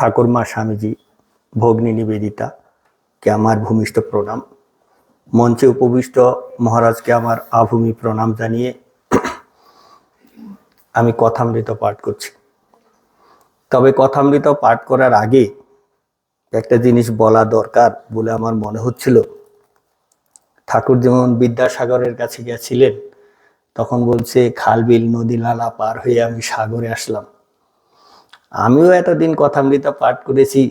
ঠাকুরমা স্বামীজি ভগ্নী নিবেদিতা কে আমার ভূমিষ্ঠ প্রণাম। মঞ্চে উপবিষ্ট মহারাজকে আমার আভূমি প্রণাম জানিয়ে আমি কথামৃত পাঠ করছি। তবে কথামৃত পাঠ করার আগে একটা জিনিস বলা দরকার বলে আমার মনে হচ্ছিল। ঠাকুর যেমন বিদ্যাসাগরের কাছে গেছিলেন, তখন বলছে খালবিল নদী, নালা পার হয়ে আমি সাগরে আসলাম। আমিও এতদিন কথামৃত পাঠ করেছি,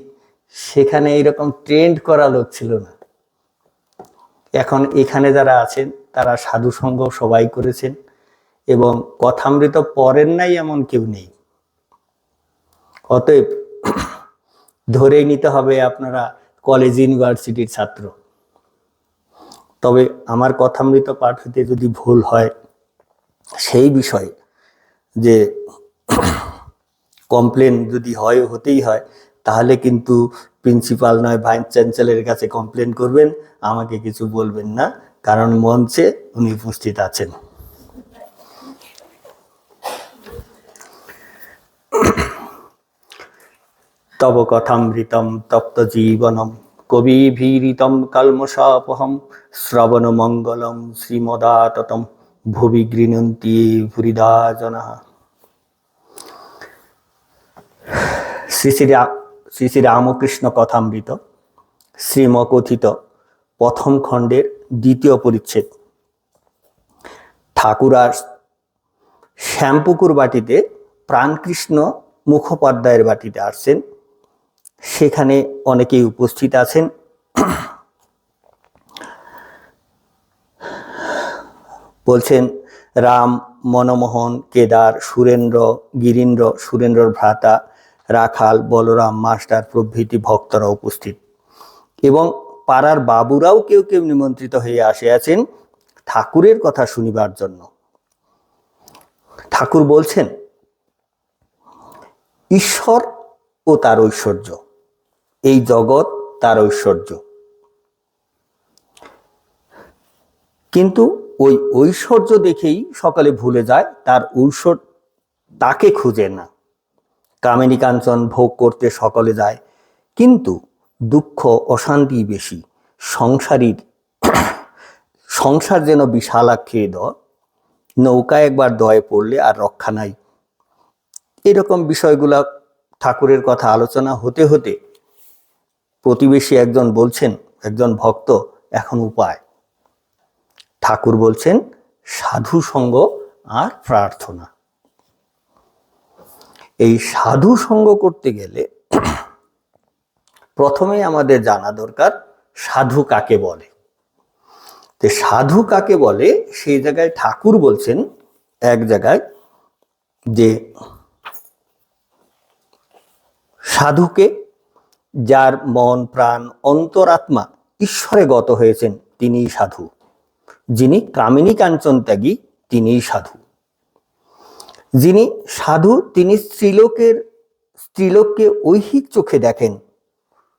সেখানে এইরকম ট্রেন্ড করা লোক ছিল না। এখন এখানে যারা আছেন, তারা সাধু সঙ্গ সবাই করেছেন এবং কথামৃত পড়েন নাই এমন কেউ নেই। অতএব ধরেই নিতে হবে আপনারা কলেজ ইউনিভার্সিটির ছাত্র। তবে আমার কথামৃত পাঠ হতে যদি ভুল হয়, সেই বিষয়ে যে কমপ্লেন যদি হয়, হতেই হয়, তাহলে কিন্তু প্রিন্সিপাল নয় ভাইস চ্যান্সেলের কাছে কমপ্লেন করবেন, আমাকে কিছু বলবেন না, কারণ মঞ্চে উনি উপস্থিত আছেন। তব কথামৃতম তপ্ত জীবনম, কবিভীরিতম কলমশাপহম শ্রবণ মঙ্গলম শ্রীমদাততম, ভুবি গৃণন্তি ভুরিদা জনা শ্রী শ্রী শ্রী রামকৃষ্ণ কথামৃত, শ্রীমকথিত প্রথম খণ্ডের দ্বিতীয় পরিচ্ছেদ। ঠাকুরার শ্যামপুকুর বাটিতে প্রাণকৃষ্ণ মুখোপাধ্যায়ের বাটিতে আসছেন। সেখানে অনেকেই উপস্থিত আছেন। বলছেন, রাম, মনমোহন, কেদার, সুরেন্দ্র, গিরীন্দ্র, সুরেন্দ্রর ভ্রাতা রাখাল, বলরাম, মাস্টার প্রভৃতি ভক্তরা উপস্থিত। এবং পাড়ার বাবুরাও কেউ কেউ নিমন্ত্রিত হয়ে আসে আছেন ঠাকুরের কথা শুনিবার জন্য। ঠাকুর বলছেন, ঈশ্বর ও তার ঐশ্বর্য, এই জগৎ তার ঐশ্বর্য। কিন্তু ওই ঐশ্বর্য দেখেই সকালে ভুলে যায়, তার ঐশ্বর্য তাকে খুঁজে না। কামিনী কাঞ্চন ভোগ করতে সকলে যায়। কিন্তু দুঃখ, অশান্তি বেশি। সংসারীর সংসার যেন বিশালাক্ষে দ, নৌকা একবার দয়ে পড়লে আর রক্ষা নাই। এরকম বিষয়গুলা ঠাকুরের কথা আলোচনা হতে হতে প্রতিবেশী একজন বলছেন, একজন ভক্ত, এখন উপায়। ঠাকুর বলছেন সাধু সঙ্গ আর প্রার্থনা। এই সাধু সঙ্গ করতে গেলে প্রথমে আমাদের জানা দরকার সাধু কাকে বলে। তো সাধু কাকে বলে সেই জায়গায় ঠাকুর বলছেন এক জায়গায় যে সাধুকে যার মন, প্রাণ, অন্তরাত্মা ঈশ্বরে গত হয়েছেন, তিনিই সাধু। যিনি কামিনী কাঞ্চন ত্যাগী, তিনিই সাধু। যিনি সাধু, তিনি স্ত্রীলোকের, স্ত্রীলোককে ঐহিক চোখে দেখেন।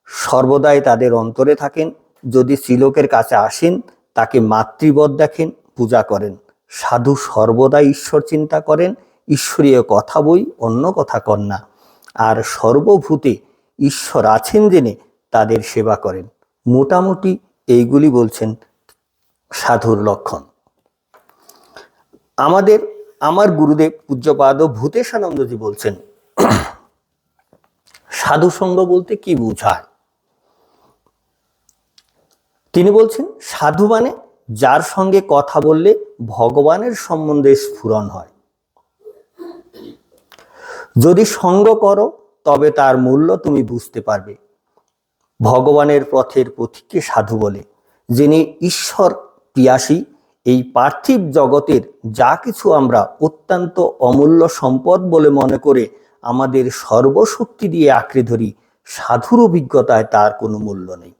সর্বদাই তাদের অন্তরে থাকেন। যদি স্ত্রীলোকের কাছে আসেন, তাকে মাতৃবধ দেখেন, পূজা করেন। সাধু সর্বদা ঈশ্বর চিন্তা করেন, ঈশ্বরীয় কথা বই, অন্য কথা কন না আর সর্বভূতে ঈশ্বর আছেন জেনে তাদের সেবা করেন। মোটামুটি এইগুলি বলছেন সাধুর লক্ষণ। আমাদের আমার গুরুদেব পূজ্যপাদ ভূতেশানন্দজি বলছেন, সাধু সঙ্গ বলতে কি বোঝায়? তিনি বলছেন, সাধু মানে যার সঙ্গে কথা বললে ভগবানের সম্বন্ধে স্ফুরণ হয়। যদি সঙ্গ করো, তবে তার মূল্য তুমি বুঝতে পারবে। ভগবানের পথের পথিককে সাধু বলে, যিনি ঈশ্বর পিয়াসী এই পার্থিব জগতের যা কিছু আমরা অত্যন্ত অমূল্য সম্পদ বলে মনে করে আমাদের সর্বশক্তি দিয়ে আঁকড়ে ধরি, সাধুর অভিজ্ঞতায় তার কোনো মূল্য নেই।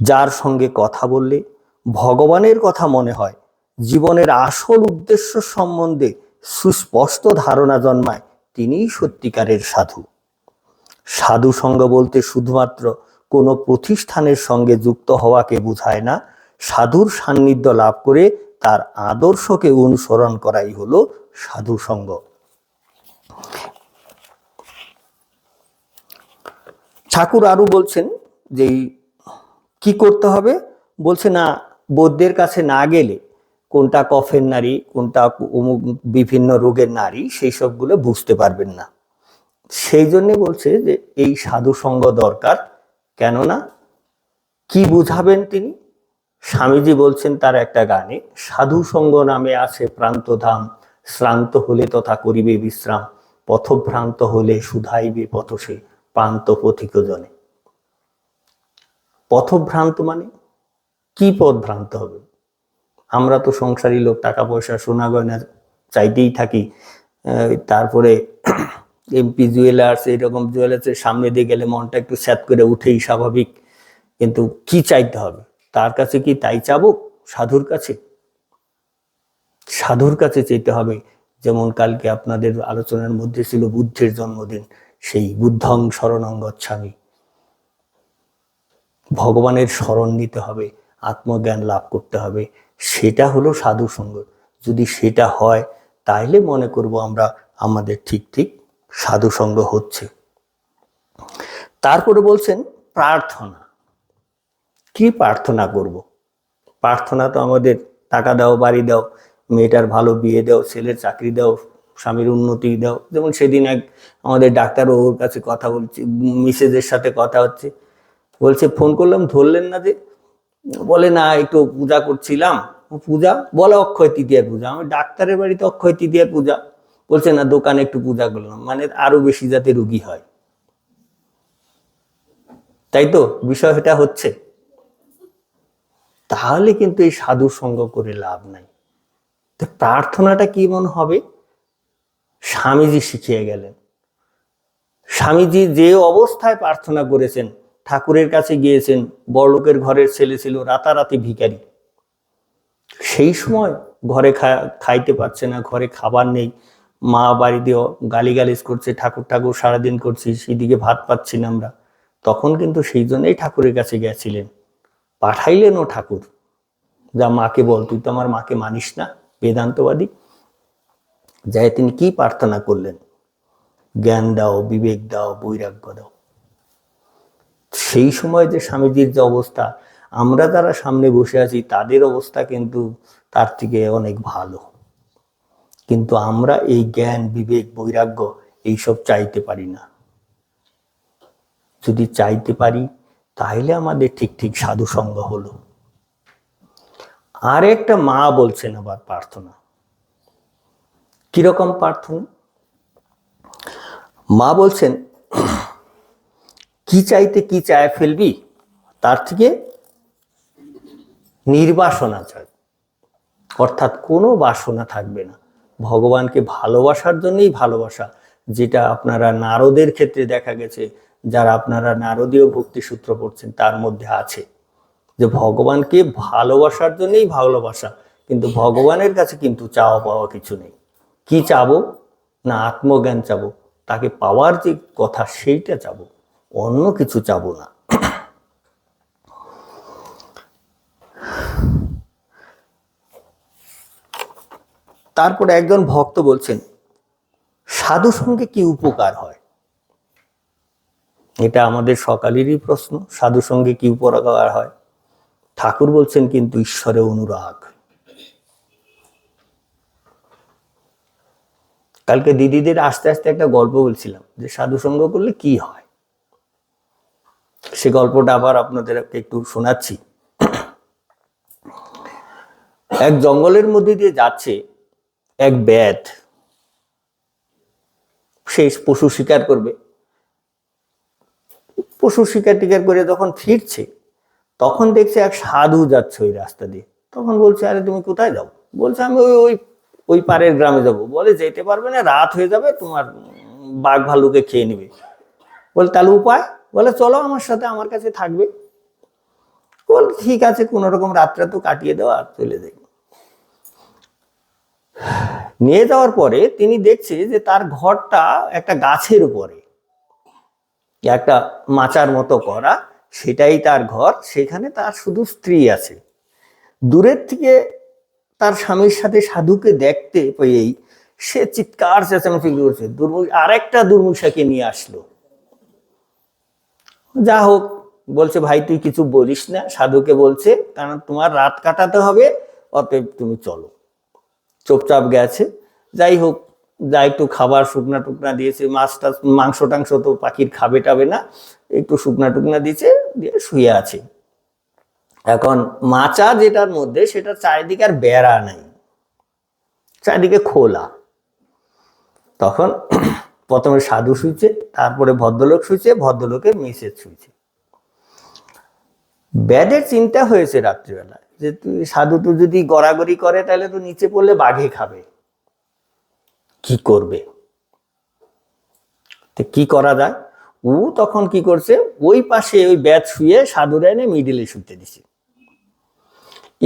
যার সঙ্গে কথা বললে ভগবানের কথা মনে হয়, জীবনের আসল উদ্দেশ্য সম্বন্ধে সুস্পষ্ট ধারণা জন্মায় তিনিই সত্যিকারের সাধু। সাধু সঙ্গ বলতে শুধুমাত্র কোনো প্রতিষ্ঠানের সঙ্গে যুক্ত হওয়াকে বোঝায় না সাধুর সান্নিধ্য লাভ করে তার আদর্শকে অনুসরণ করাই হলো সাধু সঙ্গ। ঠাকুর আরও বলছেন যে, কি করতে হবে? বলছে, না, বৌদ্ধের কাছে না গেলে কোনটা কফের নারী, কোনটা অমুক বিভিন্ন রোগের নারী, সেই সবগুলো বুঝতে পারবেন না। সেই জন্যে বলছে যে, এই সাধু সঙ্গ দরকার। কেননা, কি বুঝাবেন তিনি? স্বামীজি বলছেন তার একটা গানে, সাধু সঙ্গ নামে আছে প্রান্তধাম শ্রান্ত হলে তথা করিবে বিশ্রাম, পথভ্রান্ত হলে সুধাইবে পথসে প্রান্ত পথিক জনে পথভ্রান্ত মানে? কি পথ ভ্রান্ত হবে? আমরা তো সংসারী লোক টাকা পয়সা সোনা গয়না চাইতেই থাকি। তারপরে এমপি জুয়েলার্স এরকম জুয়েলার্সের সামনে দিয়ে গেলে মনটা একটু স্যাত করে উঠেই স্বাভাবিক। কিন্তু কি চাইতে হবে? তার কাছে কি তাই চাবো? সাধুর কাছে। সাধুর কাছে যেতে হবে। যেমন কালকে আপনাদের আলোচনার মধ্যে ছিল বুদ্ধের জন্মদিন, সেই বুদ্ধং শরণং গচ্ছামি। ভগবানের স্মরণ নিতে হবে, আত্মজ্ঞান লাভ করতে হবে। সেটা হলো সাধু সঙ্গ। যদি সেটা হয়, তাইলে মনে করব আমরা আমাদের ঠিক ঠিক সাধু সঙ্গ হচ্ছে। তারপরে বলছেন প্রার্থনা। কি প্রার্থনা করব? প্রার্থনা তো আমাদের টাকা দাও, বাড়ি দাও, মেয়েটার ভালো বিয়ে দাও, ছেলের চাকরি দাও, স্বামীর উন্নতি দাও। যেমন সেদিন এক আমাদের ডাক্তার ওর কাছে কথা বলছে, মিসেজের সাথে কথা হচ্ছে। বলছে, ফোন করলাম, ধরলেন না যে? বলে, না, একটু পূজা করছিলাম। পূজা? বলে, অক্ষয় তৃতীয়ার পূজা। আমি ডাক্তারের বাড়িতে অক্ষয় তৃতীয়ার পূজা। বলছে, না, দোকানে একটু পূজা করলাম। মানে আরও বেশি যাতে রুগী হয়। তাই তো? বিষয়টা হচ্ছে। তাহলে কিন্তু এই সাধু সঙ্গ করে লাভ নাই। তো প্রার্থনাটা কি মনে হবে? স্বামীজি শিখিয়ে গেলেন। স্বামীজি যে অবস্থায় প্রার্থনা করেছেন, ঠাকুরের কাছে গিয়েছেন, বড়লোকের ঘরের ছেলে ছিল, রাতারাতি ভিখারি, সেই সময় ঘরে খাইতে পারছে না, ঘরে খাবার নেই, মা বাড়িতেও গালিগালিজ করছে, ঠাকুর ঠাকুর সারাদিন করছি সেদিকে ভাত পাচ্ছি না আমরা। তখন কিন্তু সেই জন্যই ঠাকুরের কাছে গেছিলেন। পাঠাইলেন ও ঠাকুর। যা মাকে বল, তুই তো আমার মাকে মানিস না, বেদান্তবাদী। যাই তিনি কি প্রার্থনা করলেন? জ্ঞান দাও, বিবেক দাও, বৈরাগ্য দাও। সেই সময় যে স্বামীজির যে অবস্থা, আমরা যারা সামনে বসে আছি, তাদের অবস্থা কিন্তু তার থেকে অনেক ভালো। কিন্তু আমরা এই জ্ঞান, বিবেক, বৈরাগ্য, এইসব চাইতে পারি না। যদি চাইতে পারি তাহলে আমাদের ঠিক ঠিক সাধু সঙ্গ হলো। আর একটা মা বলছেন আবার প্রার্থনা। কীরকম প্রার্থনা? মা বলছেন, কি চাইতে কি চায় ফেলবি? তার থেকে নির্বাসনা চাই। অর্থাৎ কোনো বাসনা থাকবে না। ভগবানকে ভালোবাসার জন্যই ভালোবাসা, যেটা আপনারা নারদের ক্ষেত্রে দেখা গেছে যারা আপনারা নারদীয় ভক্তি সূত্র পড়ছেন, তার মধ্যে আছে যে ভগবানকে ভালোবাসার জন্যই ভালোবাসা কিন্তু ভগবানের কাছে কিন্তু চাওয়া পাওয়া কিছু নেই। কি চাবো? না, আত্মজ্ঞান চাবো। তাকে পাওয়ার যে কথা, সেইটা চাবো। অন্য কিছু চাবো না। তারপরে একজন ভক্ত বলছেন সাধু সঙ্গে কি উপকার হয়? এটা আমাদের সকালেরই প্রশ্ন। সাধু সঙ্গে কি উপকার হয়? ঠাকুর বলছেন কিন্তু ঈশ্বরে অনুরাগ। কালকে দিদিদের আস্তে আস্তে একটা গল্প বলছিলাম যে সাধু সঙ্গ করলে কি হয়? সে গল্পটা আবার আপনাদের একটু শোনাচ্ছি। এক জঙ্গলের মধ্যে দিয়ে যাচ্ছে এক ব্যাধ। সে পশু শিকার করবে। পশু শিকার টিকার করে যখন ফিরছে, তখন দেখছে এক সাধু যাচ্ছে ওই রাস্তা দিয়ে। তখন বলছে, আরে তুমি কোথায় যাও? বলছে, আমি ওই ওই ওই পারের গ্রামে যাব। বলে, যেতে পারবে না, রাত হয়ে যাবে, তোমার বাঘ ভালুকে খেয়ে নেবে। বলে, তাহলে উপায়? বলে, চলো আমার সাথে, আমার কাছে থাকবে। বল, ঠিক আছে, কোনো রকম রাতটা তো কাটিয়ে দেওয়া আর চলে যাই। নিয়ে যাওয়ার পরে তিনি দেখছে যে তার ঘরটা একটা গাছের উপরে। একটা মাচার মতো করা, সেটাই তার ঘর, সেখানে তার শুধু স্ত্রী আছে। দূরের থেকে তার স্বামীর সাথে সাধুকে দেখতে পেয়েই সে চিৎকার চেঁচামেচি করছে। দুর্মুখ আরেকটা দুর্মুষাকে নিয়ে আসলো। যা হোক, বলছে, ভাই, তুই কিছু বলিস না। সাধুকে বলছে, কারণ তোমার রাত কাটাতে হবে, অতএব তুমি চলো। চুপচাপ গেছে। যাই হোক যা একটু খাবার শুকনা টুকনা দিয়েছে, মাছ টাছ, মাংস টাংস তো পাখির খাবে টাবে না, একটু শুকনা টুকনা দিয়েছে, দিয়ে শুয়ে আছে। এখন মাচা যেটার মধ্যে সেটা চারিদিকে আর বেড়া নাই, চারিদিকে খোলা। তখন প্রথমে সাধু শুইছে, তারপরে ভদ্রলোক শুইছে ভদ্রলোকের মিসেস শুইছে। ব্যাডের চিন্তা হয়েছে রাত্রিবেলা যে তুই সাধু তো যদি গড়াগড়ি করে, তাহলে তো নিচে পড়লে বাঘে খাবে। কি করবে? তো কি করা যায়? ও তখন কি করছে? ওই পাশে ওই ব্যাট শুয়ে সাধুরা এনে মিডিলে শুতে দিছে।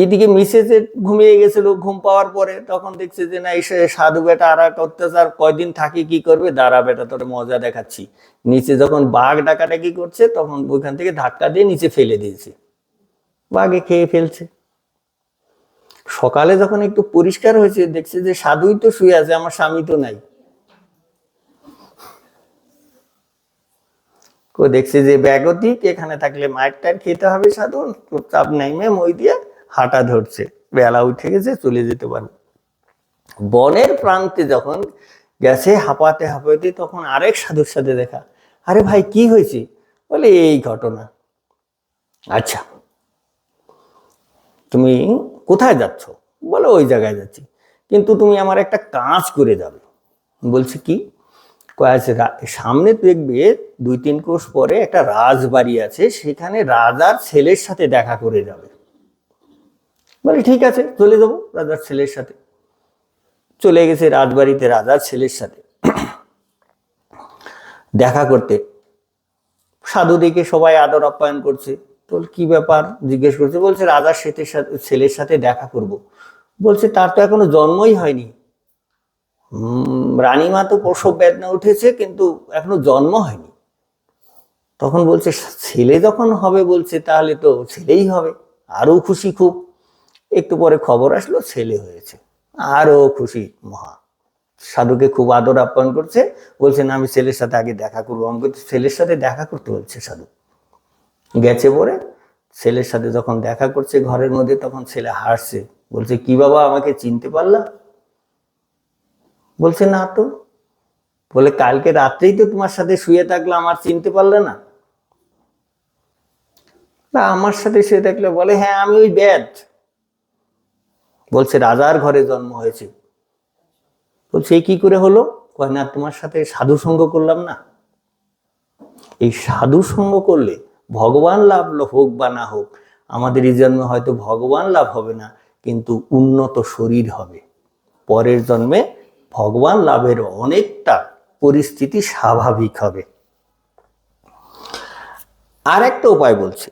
এদিকে মিসেসের ঘুমিয়ে গেছিল ঘুম পাওয়ার পরে, তখন দেখছে যে না, এসে সাধু বেটা আর অত্যাচার কয়দিন থাকি কি করবে? দাঁড়া বেটা, তোর মজা দেখাচ্ছি। নিচে যখন বাঘ ডাকাডাকি করছে, তখন ওইখান থেকে ধাক্কা দিয়ে নিচে ফেলে দিয়েছে। বাঘে খেয়ে ফেলছে। সকালে যখন একটু পরিষ্কার হয়েছে, দেখছে যে সাধুই তো শুয়ে আছে, আমার স্বামী তো নাই। দেখছে যে ব্যাগতিক এখানে থাকলে মায়ের খেতে হবে সাধু চাপ নাইমে মই দিয়ে হাঁটা ধরছে। বেলা উঠে গেছে, চলে যেতে পারে বনের প্রান্তে যখন গেছে, হাঁপাতে হাঁপাতে তখন আরেক সাধুর সাথে দেখা। আরে ভাই, কি হয়েছে? বলে, এই ঘটনা। আচ্ছা। তুমি কোথায় যাচ্ছ? বলো ওই জায়গায় যাচ্ছি। কিন্তু তুমি আমার একটা কাজ করে যাবে। বলছে কি? রা- সামনে দেখবে, দুই, তিন কোষ পরে একটা রাজবাড়ি আছে, সেখানে রাজার ছেলের সাথে দেখা করে যাবে। বলে, ঠিক আছে, চলে যাব রাজার ছেলের সাথে। চলে গেছে রাজবাড়িতে রাজার ছেলের সাথে। দেখা করতে। সাধু সাধুদিকে সবাই আদর আপ্যায়ন করছে। তো কি ব্যাপার? জিজ্ঞেস করছে, বলছে রাজার সাথে, ছেলের সাথে দেখা করব। বলছে, তার তো এখনও জন্মই হয়নি। রানীমা তো প্রসব বেদনা উঠেছে, কিন্তু এখনও জন্ম হয়নি। তখন বলছে, ছেলে যখন হবে, বলছে, তাহলে তো ছেলেই হবে। আরও খুশি খুব। একটু পরে খবর আসলো, ছেলে হয়েছে। আরও খুশি, মহা। সাধুকে খুব আদর আপ্যায়ন করছে। বলছে, না, আমি ছেলের সাথে আগে দেখা করব। আমাকে ছেলের সাথে দেখা করতে বলছে সাধু। গেছে পরে ছেলের সাথে যখন দেখা করছে ঘরের মধ্যে, তখন ছেলে হাসছে। বলছে, কি বাবা, আমাকে চিনতে পারলা? বলছে, না তো। বলে, কালকে রাত্রেই তো তোমার সাথে শুয়ে থাকলে আমার চিনতে পারলে না? আমার সাথে শুয়ে থাকলে। বলে হ্যাঁ আমি ওই ব্যাট। বলছে, রাজার ঘরে জন্ম হয়েছে। বলছে, "এ কি করে হলো? কয়, না, তোমার সাথে সাধু সঙ্গ করলাম না। এই সাধু সঙ্গ করলে ভগবান লাভ হোক বা না হোক, আমাদের এই জন্মে হয়তো ভগবান লাভ হবে না, কিন্তু উন্নত শরীর হবে। পরের জন্মে ভগবান লাভের অনেকটা পরিস্থিতি স্বাভাবিক হবে। আর একটা উপায় বলছে,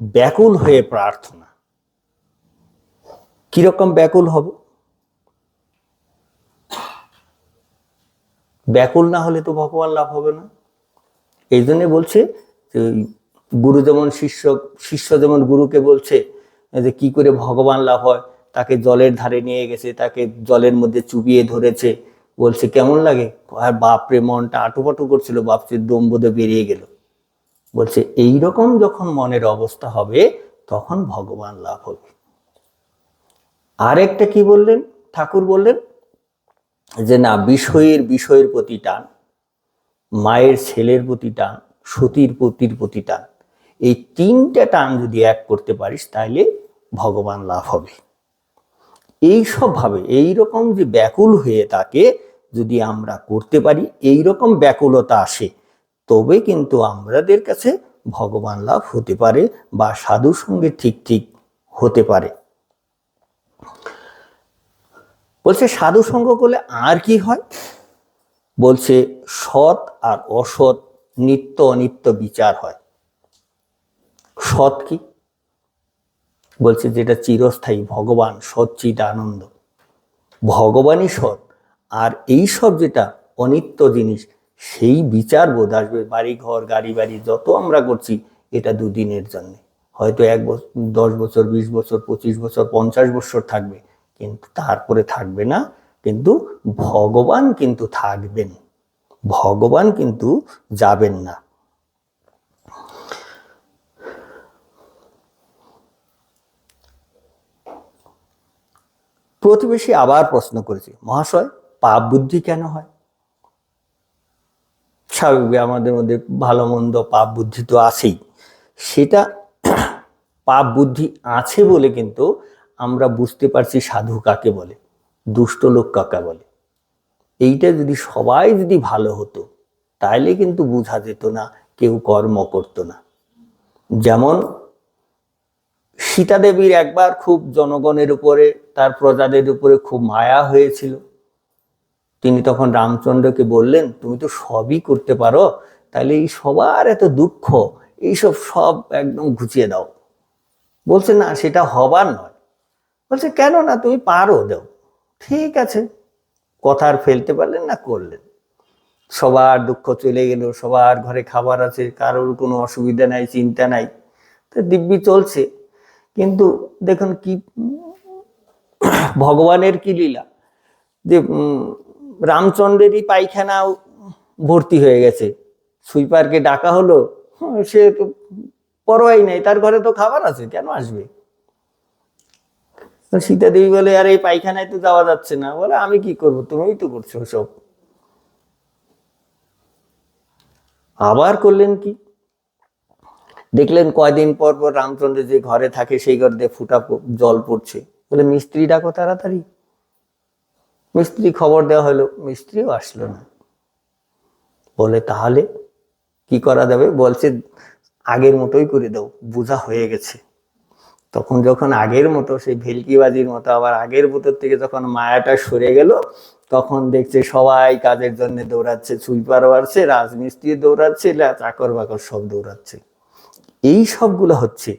ব্যাকুল হয়ে প্রার্থনা। কীরকম ব্যাকুল হব? ব্যাকুল না হলে তো ভগবান লাভ হবে না। এই জন্য বলছে যে গুরু যেমন শিষ্য শিষ্য যেমন গুরুকে বলছে যে কি করে ভগবান লাভ হয়, তাকে জলের ধারে নিয়ে গেছে, তাকে জলের মধ্যে চুবিয়ে ধরেছে, বলছে, কেমন লাগে? আর বাপরে মনটা আটুপাটু করছিল বাপরে দম বোধে বেরিয়ে গেল। বলছে এই রকম যখন মনের অবস্থা হবে, তখন ভগবান লাভ হবে। আরেকটা কি বললেন? ঠাকুর বললেন যে, না, বিষয়ের বিষয়ের প্রতি টান, মায়ের ছেলের প্রতি টান, সতীর পতির প্রতি টান। এই তিনটে টান যদি এক করতে পারিস তাহলে ভগবান লাভ হবে। এই সব ভাবে এইরকম যে ব্যাকুল হয়ে তাকে যদি আমরা করতে পারি এই রকম ব্যাকুলতা আসে, তবে কিন্তু আমাদের কাছে ভগবান লাভ হতে পারে বা সাধুর সঙ্গে ঠিক ঠিক হতে পারে। বলছে, সাধু সঙ্গ করলে আর কি হয়? বলছে, সৎ আর অসৎ নিত্য অনিত্য বিচার হয়। সৎ কি? বলছে যেটা চিরস্থায়ী, ভগবান সচ্চিত আনন্দ ভগবানই সৎ, আর এই সব যেটা অনিত্য জিনিস, সেই বিচার বোধ আসবে বাড়ি ঘর গাড়ি বাড়ি, যত আমরা করছি, এটা দুদিনের জন্য। হয়তো এক বছর দশ বছর, বিশ বছর, পঁচিশ বছর, পঞ্চাশ বছর থাকবে, কিন্তু তারপরে থাকবে না, কিন্তু ভগবান কিন্তু থাকবেন। ভগবান কিন্তু যাবেন না। প্রতিবেশী আবার প্রশ্ন করেছে, মহাশয়, পাপ বুদ্ধি কেন হয়? স্বাভাবিক আমাদের মধ্যে ভালো মন্দ পাপ বুদ্ধি তো আছেই। সেটা পাপ বুদ্ধি আছে বলে কিন্তু আমরা বুঝতে পারছি সাধু কাকে বলে, দুষ্ট লোক কাকে বলে। এইটা যদি সবাই যদি ভালো হতো, তাইলে কিন্তু বোঝা যেত না, কেউ কর্ম করতো না। যেমন সীতা দেবীর একবার খুব জনগণের উপরে, তার প্রজাদের উপরে খুব মায়া হয়েছিল। তিনি তখন রামচন্দ্রকে বললেন, তুমি তো সবই করতে পারো, তাহলে এই সবার এত দুঃখ, এইসব সব একদম ঘুচিয়ে দাও। বলছে, না, সেটা হবার নয়। বলছে, কেন না, তুমি পারো, দাও। ঠিক আছে। কথা আর ফেলতে পারলেন না, করলেন। সবার দুঃখ চলে গেল, সবার ঘরে খাবার আছে, কারোর কোনো অসুবিধা নাই, চিন্তা নাই। তো দিব্যি চলছে। কিন্তু দেখুন কি, ভগবানের কি লীলা? যে রামচন্দ্রেরই পায়খানা ভর্তি হয়ে গেছে। সুইপারকে ডাকা হলো, সে তো পরোয়াই নাই, তার ঘরে তো খাবার আছে, কেন আসবে? সীতা দেবী বলে, আর, এই পায়খানায় তো যাওয়া যাচ্ছে না। বলে, আমি কি করব? তুমিই তো করছ সব। আবার করলেন কি? দেখলেন কয়দিন পর পর রামচন্দ্র যে ঘরে থাকে, সেই ঘর দিয়ে ফুটা জল পড়ছে। বলে, মিস্ত্রি ডাকো তাড়াতাড়ি। মিস্ত্রি খবর দেওয়া হলো, মিস্ত্রিও আসলো না। বলে, তাহলে কি করা যাবে? বলছে, আগের মতোই করে দাও, বোঝা হয়ে গেছে। তখন যখন আগের মতো, সেই ভেলকিবাজির মতো, আবার আগের বোতর থেকে যখন মায়াটা সরে গেল, তখন দেখছে সবাই কাজের জন্য দৌড়াচ্ছে সুইপার বাড়ছে, রাজমিস্ত্রি দৌড়াচ্ছে চাকর বাকর সব দৌড়াচ্ছে। এই সবগুলো হচ্ছে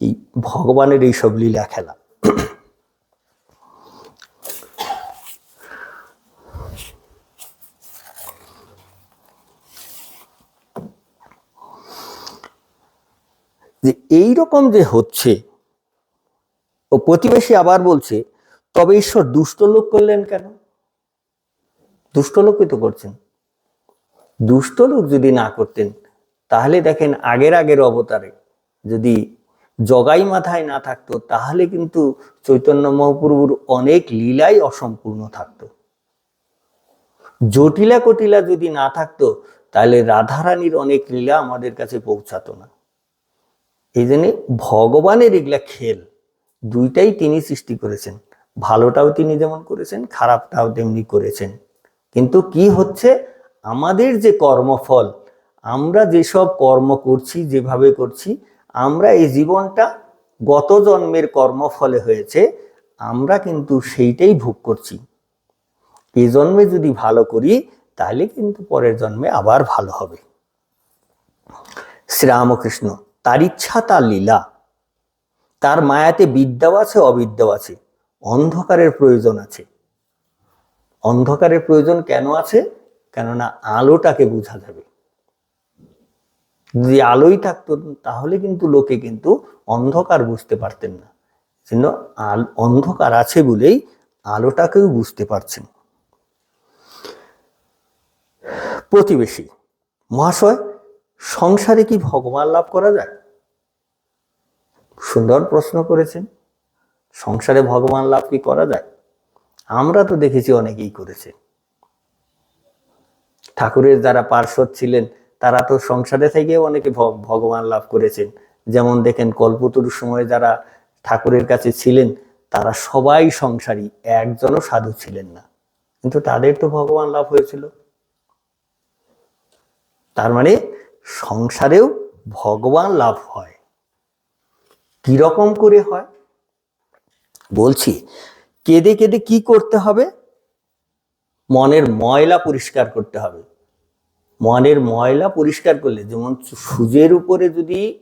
এই ভগবানের এই সব লীলা খেলা। যে এই রকম যে হচ্ছে, ও প্রতিবেশী আবার বলছে, তবে ঈশ্বর দুষ্ট লোক করলেন কেন? দুষ্ট লোকই তো করছেন। দুষ্ট লোক যদি না করতেন তাহলে দেখেন আগের আগের অবতারে যদি জগাই মাথায় না থাকতো, তাহলে কিন্তু চৈতন্য মহাপ্রভুর অনেক লীলাই অসম্পূর্ণ থাকতো। জটিলা কটিলা যদি না থাকতো, তাহলে রাধারানীর অনেক লীলা আমাদের কাছে পৌঁছাতো না। এই জন্যে ভগবানের এগুলা খেল, দুইটাই তিনি সৃষ্টি করেছেন। ভালোটাও তিনি যেমন করেছেন, খারাপটাও তেমনি করেছেন। কিন্তু কি হচ্ছে? আমাদের যে কর্মফল আমরা যেসব কর্ম করছি, যেভাবে করছি, আমরা এই জীবনটা গত জন্মের কর্মফলে হয়েছে, আমরা কিন্তু সেইটাই ভোগ করছি। এই জন্মে যদি ভালো করি, তাহলে কিন্তু পরের জন্মে আবার ভালো হবে। শ্রীরামকৃষ্ণ, তার ইচ্ছা, তার লীলা। তার মায়াতে বিদ্যাও আছে, অবিদ্যাও আছে। অন্ধকারের প্রয়োজন আছে। অন্ধকারের প্রয়োজন কেন আছে? কেননা আলোটাকে বোঝা যাবে। যদি আলোই থাকতো, তাহলে কিন্তু লোকে কিন্তু অন্ধকার বুঝতে পারতেন না। জন্য আল, অন্ধকার আছে বলেই আলোটাকেও বুঝতে পারছেন। প্রতিবেশী, মহাশয়, সংসারে কি ভগবান লাভ করা যায়? সুন্দর প্রশ্ন করেছেন। সংসারে ভগবান লাভ কি করা যায়? আমরা তো দেখেছি অনেকেই করেছে। ঠাকুরের যারা পার্শ্বদ ছিলেন তারা তো সংসারে থেকেও অনেকে ভগবান লাভ করেছেন। যেমন দেখেন কল্পতরুর সময় যারা ঠাকুরের কাছে ছিলেন, তারা সবাই সংসারী, একজনও সাধু ছিলেন না। কিন্তু তাদের তো ভগবান লাভ হয়েছিল। তার মানে সংসারেও ভগবান লাভ হয়। কীরকম করে হয়? বলছি, কেঁদে কেঁদে কি করতে হবে? মনের ময়লা পরিষ্কার করতে হবে। মনের ময়লা পরিষ্কার করলে, যেমন সুজের উপরে যদি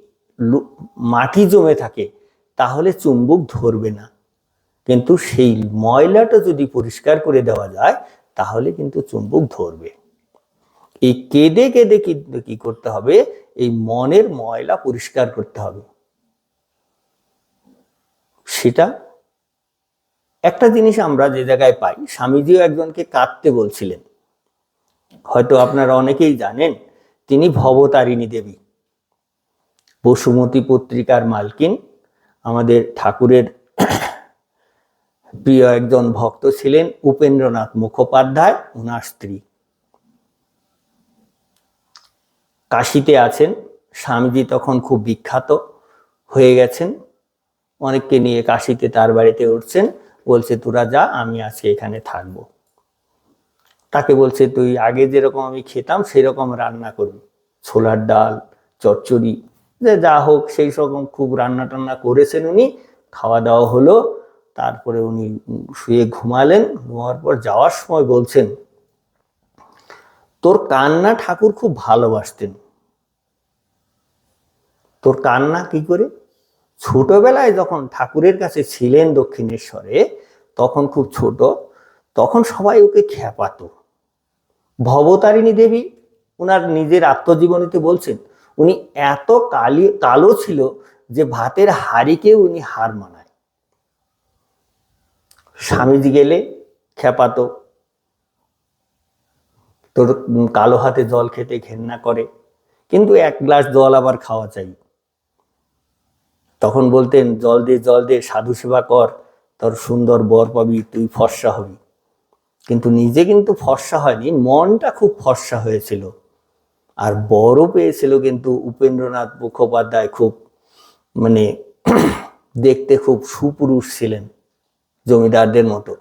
মাটি জমে থাকে, তাহলে চুম্বক ধরবে না। কিন্তু সেই ময়লাটা যদি পরিষ্কার করে দেওয়া যায়, তাহলে কিন্তু চুম্বক ধরবে। এই কেঁদে কেঁদে কিন্তু কি করতে হবে? এই মনের ময়লা পরিষ্কার করতে হবে। সেটা একটা জিনিস আমরা যে জায়গায় পাই, স্বামীজিও একজনকে কাঁদতে বলছিলেন। হয়তো আপনারা অনেকেই জানেন, তিনি ভবতারিণী দেবী। বসুমতী পত্রিকার মালকিন, আমাদের ঠাকুরের প্রিয় একজন ভক্ত ছিলেন উপেন্দ্রনাথ মুখোপাধ্যায় ওনার স্ত্রী। কাশিতে আছেন, স্বামীজি তখন খুব বিখ্যাত হয়ে গেছেন। অনেককে নিয়ে কাশিতে তার বাড়িতে উঠছেন, বলছে, তোরা যা, আমি আজকে এখানে থাকব। তাকে বলছে, তুই আগে যেরকম আমি খেতাম, সেরকম রান্না করবি। ছোলার ডাল, চচ্চড়ি, যে যা হোক, সেই রকম খুব রান্না টান্না করেছেন উনি। খাওয়া দাওয়া হলো। তারপরে উনি শুয়ে ঘুমালেন। ঘুমার পর যাওয়ার সময় বলছেন, তোর কান্না ঠাকুর খুব ভালোবাসতেন। তোর কান্না কি করে? ছোটবেলায় যখন ঠাকুরের কাছে ছিলেন দক্ষিণেশ্বরে, তখন খুব ছোট, তখন সবাই ওকে খেপাতো ভবতারিণী দেবী ওনার নিজের আত্মজীবনীতে বলছেন, উনি এত কালি, কালো ছিল যে ভাতের হাড়িকে উনি হার মানায়। স্বামীজি গেলে খেপাতো তোর কালো হাতে জল খেতে ঘেন্না করে, কিন্তু এক গ্লাস জল আবার খাওয়া চাই। তখন বলতেন, জল দে জল দে, সাধু সেবা কর, তোর সুন্দর বর পাবি, তুই ফর্সা হবি। কিন্তু নিজে কিন্তু ফর্সা হয়নি, মনটা খুব ফর্সা হয়েছিল। আর বড় পেয়েছিল কিন্তু উপেন্দ্রনাথ মুখোপাধ্যায় খুব মানে দেখতে খুব সুপুরুষ ছিলেন জমিদারদের মতো।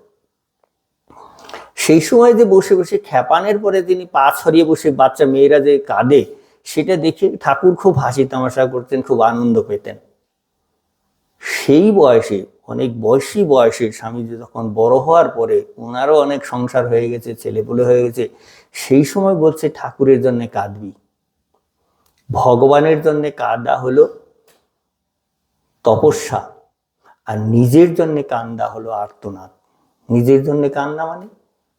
সেই সময় যে বসে বসে খ্যাপানের পরে তিনি পা ছড়িয়ে বসে বাচ্চা মেয়েরা যে কাঁদে, সেটা দেখে ঠাকুর খুব হাসি তামাশা করতেন, খুব আনন্দ পেতেন। সেই বয়সে, অনেক বয়সী বয়সে স্বামীজি যখন বড় হওয়ার পরে ওনারও অনেক সংসার হয়ে গেছে, ছেলেপুলে হয়ে গেছে, সেই সময় বলছে ঠাকুরের জন্য কাঁদবি। ভগবানের জন্য কাঁদা হলো তপস্যা, আর নিজের জন্য কান্দা হলো আর্তনাদ। নিজের জন্য কান্না মানে?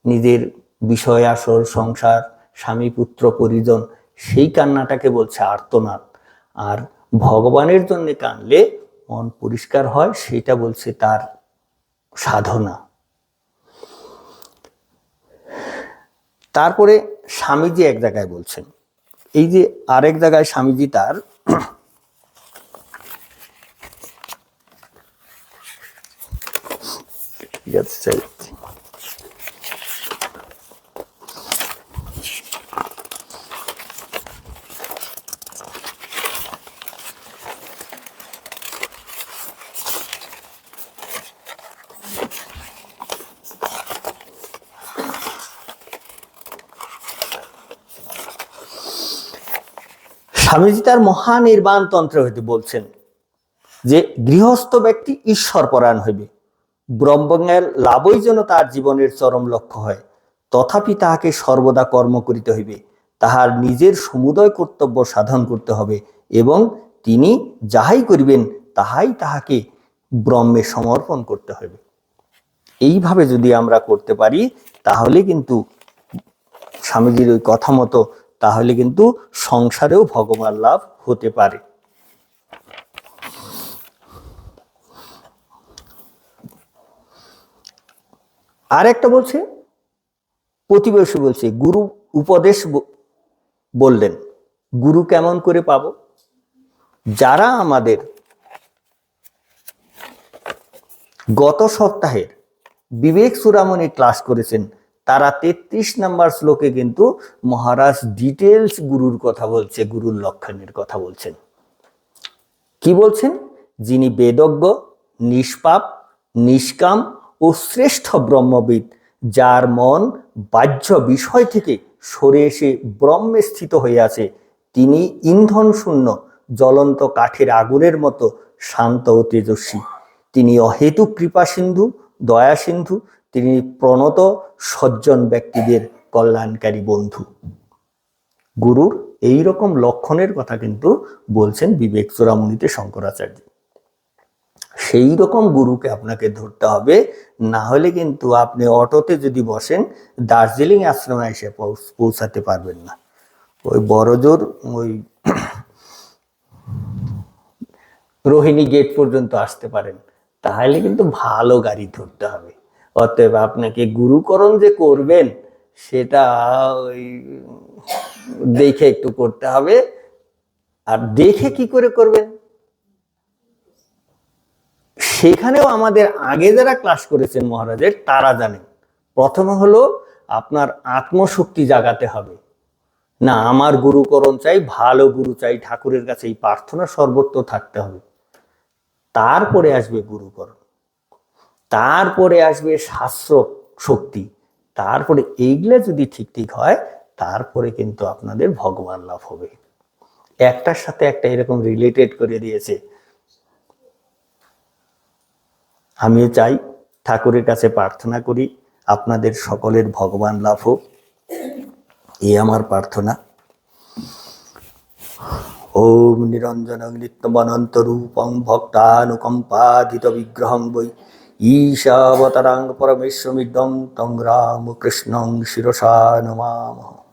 নিজের বিষয় আসর সংসার, স্বামী, পুত্র, পরিজন, সেই কান্নাটাকে বলছে আর্তনাদ। আর ভগবানের জন্য কানলে মন পরিষ্কার হয়, সেটা বলছে তার সাধনা। তারপরে স্বামীজি এক জায়গায় বলছেন, এই যে আরেক জায়গায় স্বামীজি তার ঠিক আছে স্বামীজি তার মহানির্বাণ তন্ত্র হইতে বলছেন যে গৃহস্থ ব্যক্তি ঈশ্বর পরায়ণ হইবে। ব্রহ্মজ্ঞান লাভই যেন তার জীবনের চরম লক্ষ্য হয়। তথাপি তাহাকে সর্বদা কর্ম করিতে হইবে। তাহার নিজের সমুদয় কর্তব্য সাধন করতে হবে এবং তিনি যাহাই করিবেন, তাহাই তাহাকে ব্রহ্মে সমর্পণ করতে হবে এইভাবে যদি আমরা করতে পারি, তাহলে কিন্তু স্বামীজির ওই কথা মতো তাহলে কিন্তু সংসারেও ভগবান লাভ হতে পারে। আর একটা বলছে, প্রতিবেশী বলছে, গুরু উপদেশ বললেন, গুরু কেমন করে পাবো? যারা আমাদের গত সপ্তাহের বিবেক সুরামণি ক্লাস করেছেন তারা তেত্রিশ নাম্বার শ্লোকে কিন্তু মহারাজ ডিটেলস গুরুর কথা বলছে, গুরুর লক্ষণের কথা বলছেন। কি বলছেন? যিনি বেদজ্ঞ, নিষ্পাপ, নিষ্কাম ও শ্রেষ্ঠ ব্রহ্মবিদ, যার মন বাহ্য বিষয় থেকে সরে এসে ব্রহ্মে স্থিত হয়ে আছে, তিনি ইন্ধন শূন্য, জ্বলন্ত কাঠের আগুনের মতো শান্ত ও তেজস্বী। তিনি অহেতু কৃপা সিন্ধু, দয়া সিন্ধু তিনি প্রণত সজ্জন ব্যক্তিদের কল্যাণকারী বন্ধু। গুরুর এই রকম লক্ষণের কথা কিন্তু বলছেন বিবেক চূড়ামণিতে শঙ্করাচার্য। সেই রকম গুরুকে আপনাকে ধরতে হবে, না হলে কিন্তু আপনি অটোতে যদি বসেন, দার্জিলিং আশ্রমে এসে পৌঁছাতে পারবেন না। ওই বড়জোর ওই রোহিণী গেট পর্যন্ত আসতে পারেন, তাহলে কিন্তু ভালো গাড়ি ধরতে হবে। অতএব আপনাকে গুরুকরণ যে করবেন, সেটা ওই দেখে একটু করতে হবে। আর দেখে কি করে করবেন? সেখানেও আমাদের আগে যারা ক্লাস করেছেন মহারাজের, তারা জানেন। প্রথমে হলো আপনার আত্মশক্তি জাগাতে হবে। না, আমার গুরুকরণ চাই, ভালো গুরু চাই, ঠাকুরের কাছে এই প্রার্থনা সর্বত্র থাকতে হবে। তারপরে আসবে গুরুকরণ। তারপরে আসবে শাস্ত্র শক্তি। তারপরে এইগুলা যদি ঠিক ঠিক হয়, তারপরে কিন্তু আপনাদের ভগবান লাভ হবে। একটার সাথে একটা এরকম রিলেটেড করে দিয়েছে। আমিও চাই ঠাকুরের কাছে প্রার্থনা করি, আপনাদের সকলের ভগবান লাভ হোক। এই আমার প্রার্থনা। ওম নিরঞ্জন নিত্যমনন্ত রূপং ভক্তানুকম্পাদিত বিগ্রহং বৈ তং রাম কৃষ্ণং শিরসা নমামহ